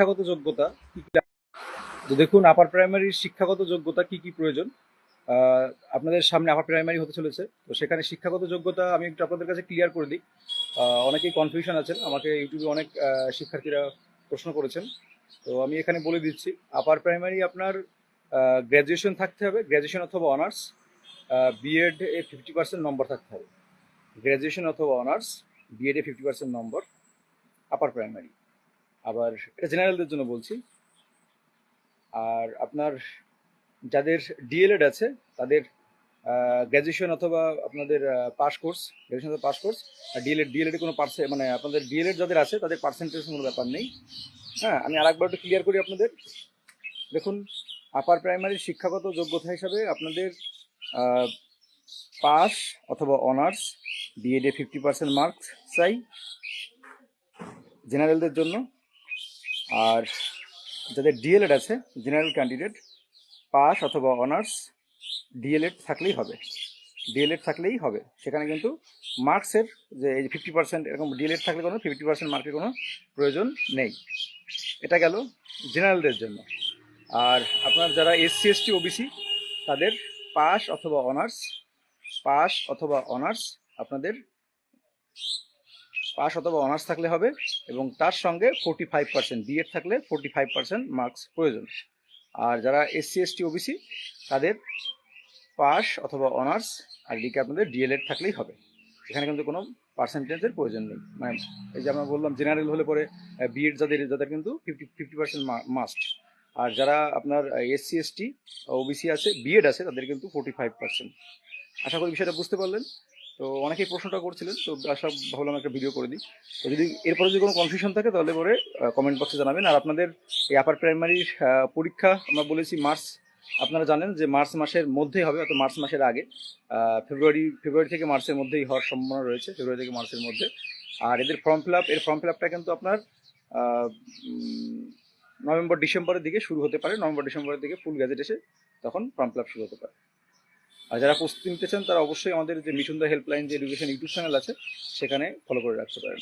শিক্ষাগত যোগ্যতা কি কি তো দেখুন আপার প্রাইমারির শিক্ষাগত যোগ্যতা কি কি প্রয়োজন? আপনাদের সামনে আপার প্রাইমারি হতে চলেছে। তো সেখানে শিক্ষাগত যোগ্যতা আমি একটু আপনাদের কাছে ক্লিয়ার করে দিই। অনেকেই কনফিউশন আছেন। আমাকে ইউটিউবে অনেক শিক্ষার্থীরা প্রশ্ন করেছেন। তো আমি এখানে বলে দিচ্ছি আপার প্রাইমারি আপনার গ্র্যাজুয়েশন থাকতে হবে। গ্র্যাজুয়েশন অথবা অনার্স বিএড এ ফিফটি পার্সেন্ট নম্বর থাকতে হবে। গ্র্যাজুয়েশন অথবা অনার্স বিএড এ ফিফটি পার্সেন্ট নম্বর আপার প্রাইমারি আবার এটা জেনারেলদের জন্য বলছি। আর আপনার যাদের ডিএলএড আছে, তাদের গ্র্যাজুয়েশন অথবা আপনাদের pass course graduation pass course আর D El Ed D El Ed কোনো পার্সে মানে আপনাদের ডিএলএড যাদের আছে, তাদের পার্সেন্টেজ কোনো ব্যাপার নেই। হ্যাঁ আমি আরেকবার একটু ক্লিয়ার করি আপনাদের। দেখুন আপার প্রাইমারি শিক্ষাগত যোগ্যতা হিসাবে আপনাদের পাস অথবা অনার্স বিএডে ফিফটি পার্সেন্ট মার্কস চাই। জেনারেলদের জন্য আর যাদের ডিএলএড আছে জেনারেল ক্যান্ডিডেট পাস অথবা অনার্স ডিএলএড থাকলেই হবে। ডিএলএড থাকলেই হবে। সেখানে কিন্তু মার্কসের যে এই ফিফটি পার্সেন্ট এরকম ডিএলএড থাকলে কোনো ফিফটি পার্সেন্ট মার্কের কোনো প্রয়োজন নেই। এটা গেল জেনারেলদের জন্য। আর আপনার যারা এসসি এসটি ওবিসি তাদের পাস অথবা অনার্স পাস অথবা অনার্স আপনাদের পাস অথবা অনার্স থাকলে হবে এবং তার সঙ্গে forty five percent B Ed থাকলে ফোর্টি ফাইভ পার্সেন্ট মার্কস প্রয়োজন। আর যারা এসসি এসটি ওবিসি তাদের পাস অথবা অনার্স আর এদিকে আপনাদের ডিএলএড থাকলেই হবে। এখানে কিন্তু কোনো পার্সেন্টেজের প্রয়োজন নেই। মানে এই যে আমরা বললাম জেনারেল হলে পরে বিএড যাদের যাদের কিন্তু ফিফটি ফিফটি পার্সেন্ট মাস্ট আর যারা আপনার এসসি এসটি ওবিসি আছে বিএড আছে, তাদের কিন্তু ফোর্টি ফাইভ পার্সেন্ট আশা করি বিষয়টা বুঝতে পারলেন। তো অনেকেই প্রশ্নটা করছিলেন, তো আশা ভাবলাম একটা ভিডিও করে দিই। তো যদি এরপরে যদি কোনো কনফিউশন থাকে, তাহলে পরে কমেন্ট বক্সে জানাবেন। আর আপনাদের এই আপার প্রাইমারির পরীক্ষা আমরা বলেছি মার্চ, আপনারা জানেন যে মার্চ মাসের মধ্যেই হবে, অর্থাৎ মার্চ মাসের আগে। ফেব্রুয়ারি ফেব্রুয়ারি থেকে মার্চের মধ্যেই হওয়ার সম্ভাবনা রয়েছে ফেব্রুয়ারি থেকে মার্চের মধ্যে। আর এদের ফর্ম ফিল আপ এর ফর্ম ফিল আপটা কিন্তু আপনার নভেম্বর ডিসেম্বরের দিকে শুরু হতে পারে। নভেম্বর ডিসেম্বরের দিকে ফুল গ্যাজেট এসে তখন ফর্ম ফিল আপ শুরু হতে পারে। আর যারা প্রস্তুতি নিতে চান, তারা অবশ্যই আমাদের যে মিঠুনদা হেল্পলাইন যে এডুকেশন ইউটিউব চ্যানেল আছে, সেখানে ফলো করে রাখতে পারেন।